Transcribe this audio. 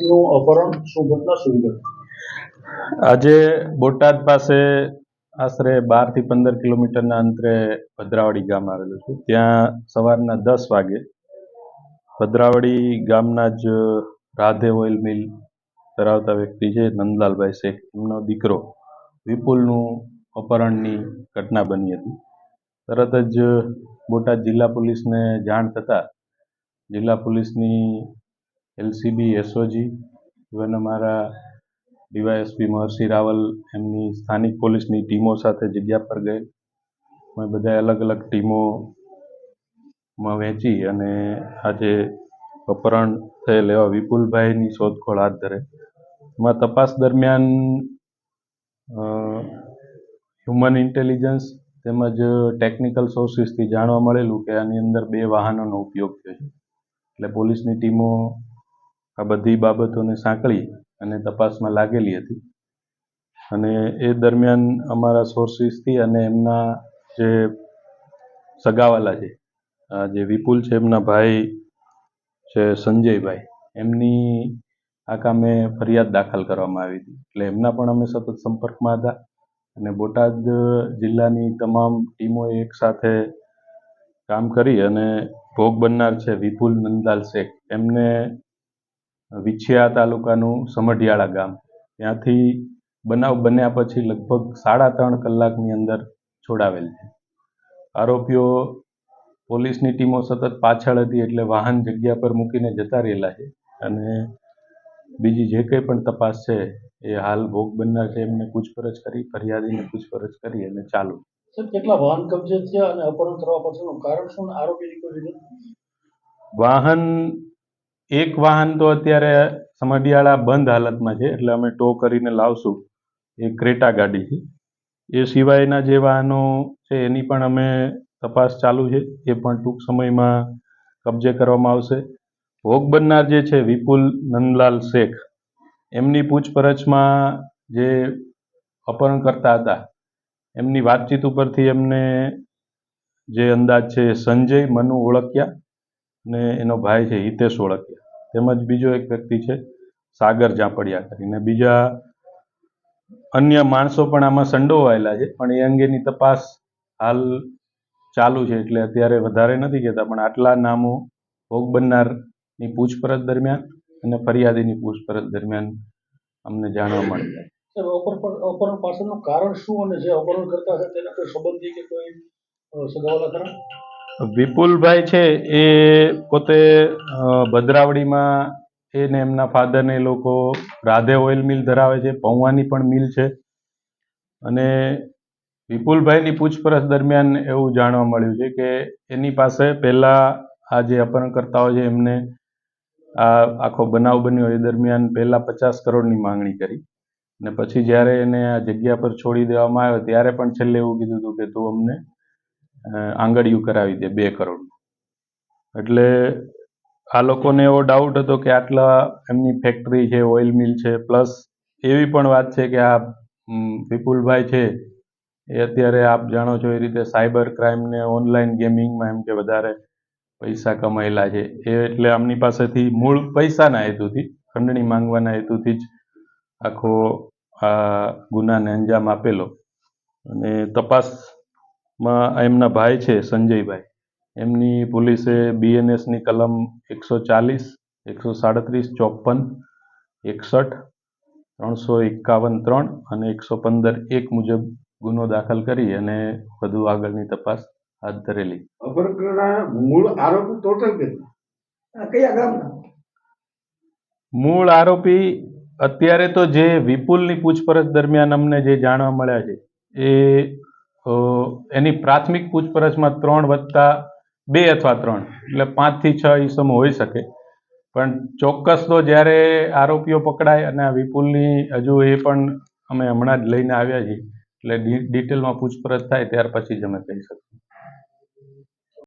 નું અપહરણ શું ઘટના શું વિગત આજે બોટાદ પાસે આશરે બારથી પંદર કિલોમીટરના અંતરે ભદ્રાવડી ગામ આવેલું છે. ત્યાં સવારના દસ વાગે ભદ્રાવડી ગામના જ રાધે ઓઇલ મિલ ધરાવતા વ્યક્તિ છે, નંદલાલભાઈ શેખ. એમનો દીકરો વિપુલનું અપહરણની ઘટના બની હતી. તરત જ બોટાદ જિલ્લા પોલીસને જાણ થતાં જિલ્લા પોલીસની એલસીબી, એસઓજી ઇવન અમારા ડીવાયએસપી મહર્ષિ રાવલ એમની સ્થાનિક પોલીસની ટીમો સાથે જગ્યા પર ગઈ. અમે બધા અલગ અલગ ટીમોમાં વહેંચી અને આજે અપહરણ થયેલ એવા વિપુલભાઈની શોધખોળ હાથ ધરે. એમાં તપાસ દરમિયાન હ્યુમન ઇન્ટેલિજન્સ તેમજ ટેકનિકલ સોર્સિસથી જાણવા મળેલું કે આની અંદર બે વાહનોનો ઉપયોગ થયો છે. એટલે પોલીસની ટીમો આ બધી બાબતોને સાંકળી અને તપાસમાં લાગેલી હતી. અને એ દરમિયાન અમારા સોર્સિસથી અને એમના જે સગાવાલા છે જે વિપુલ છે, એમના ભાઈ છે, સંજયભાઈ, એમની આ કામે ફરિયાદ દાખલ કરવામાં આવી હતી. એટલે એમના પણ અમે સતત સંપર્કમાં હતા અને બોટાદ જિલ્લાની તમામ ટીમોએ એક સાથે કામ કરી અને ભોગ બનનાર છે વિપુલ નંદલાલ શેખ. એમને વિછિયા તાલુકાનું સમઢિયાળા ગામ. ત્યાંથી બનાવ બન્યા પછી લગભગ સાડા ત્રણ કલાકની અંદર છોડાવેલ છે. આરોપીઓ પોલીસની ટીમો સતત પાછળ હતી એટલે વાહન જગ્યા પર મૂકીને જતા રહેલા છે અને બીજી જે કંઈ પણ તપાસ છે એ હાલ ભોગ બનનાર છે એમને પૂછપરછ કરી ફરિયાદીને પૂછપરછ કરી અને ચાલુ. સર કેટલા વાહન કબજે થયા અને અપહરણ કરવા પાછળનું કારણ શું? વિગત? વાહન એક વાહન તો અત્યારે સમઢિયાળા બંધ હાલતમાં છે, એટલે અમે ટો કરીને લાવશું. એ ક્રેટા ગાડી છે. એ સિવાયના જે વાહનો છે, એની પણ અમે તપાસ ચાલુ છે. એ પણ ટૂંક સમયમાં કબજે કરવામાં આવશે. ભોગ બનનાર જે છે, વિપુલ નંદલાલ શેખ, એમની પૂછપરછમાં જે અપહરણ કરતા હતા, એમની વાતચીત ઉપરથી એમને જે અંદાજ છે, સંજય મનુ ઓળખ્યા ને એનો ભાઈ છે, હિતેશ ઓળખ્યા. તેમજ બીજો એક વ્યક્તિ છે, સાગર ઝાપડિયા કરીને. બીજા અન્ય માણસો પણ આમાં સંડોવાયેલા છે, પણ એ અંગેની તપાસ હાલ ચાલુ છે, એટલે અત્યારે વધારે નથી કહેતા, પણ આટલા નામો ભોગ બનનારની પૂછપરછ દરમિયાન અને ફરિયાદીની પૂછપરછ દરમિયાન અમને જાણવા મળે. પાછળનું કારણ શું અને જે અપહરણ કરતા હતા તેના કોઈ સંબંધી કે કોઈ સગાવાલા ખરા? વિપુલભાઈ છે એ પોતે ભદ્રાવડીમાં એને એમના ફાધરને એ લોકો રાધે ઓઇલ મિલ ધરાવે છે પૌવાની પણ મિલ છે. અને વિપુલભાઈની પૂછપરછ દરમિયાન એવું જાણવા મળ્યું છે કે એની પાસે પહેલાં આ જે અપહરણકર્તાઓ છે એમને આ આખો બનાવ બન્યો એ દરમિયાન પહેલાં પચાસ કરોડની માંગણી કરી. અને પછી જ્યારે એને આ જગ્યા પર છોડી દેવામાં આવ્યો, ત્યારે પણ છેલ્લે એવું કીધું હતું કે તું અમને આંગળિયું કરાવી દે બે કરોડ એટલે આ લોકોને એવો ડાઉટ હતો કે આટલા એમની ફેક્ટરી છે ઓઇલ મિલ છે પ્લસ એવી પણ વાત છે કે આ વિપુલભાઈ છે, એ અત્યારે આપ જાણો છો એ રીતે સાયબર ક્રાઇમને ઓનલાઈન ગેમિંગમાં એમ કે વધારે પૈસા કમાયેલા છે. એ એટલે આમની પાસેથી મૂળ પૈસાના હેતુથી, ખંડણી માંગવાના હેતુથી જ આખો આ ગુનાને અંજામ આપેલો. અને તપાસમાં એમના ભાઈ છે સંજયભાઈ. એમની પોલીસે બીએનએસની કલમ એકસો ચાલીસ એકસો સાડત્રીસ ચોપન એકસઠ ત્રણસો એકાવન ત્રણ અને એકસો પંદર એક મુજબ ગુનો દાખલ કરી અને વધુ આગળની તપાસ હાથ ધરેલી. મૂળ આરોપી ટોટલ કેટલા? કયા ગામના? મૂળ આરોપી અત્યારે તો જે વિપુલની પૂછપરછ દરમિયાન અમને જે જાણવા મળ્યા છે એ એની પ્રાથમિક પૂછપરછમાં ત્રણ વત્તા બે અથવા ત્રણ, એટલે પાંચથી છ ઈસમો હોઈ શકે. પણ ચોક્કસ તો જ્યારે આરોપીઓ પકડાય અને આ વિપુલની હજુ એ પણ અમે હમણાં જ લઈને આવ્યા છીએ, એટલે ડિટેલમાં પૂછપરછ થાય ત્યાર પછી જ અમે કહી શકીએ.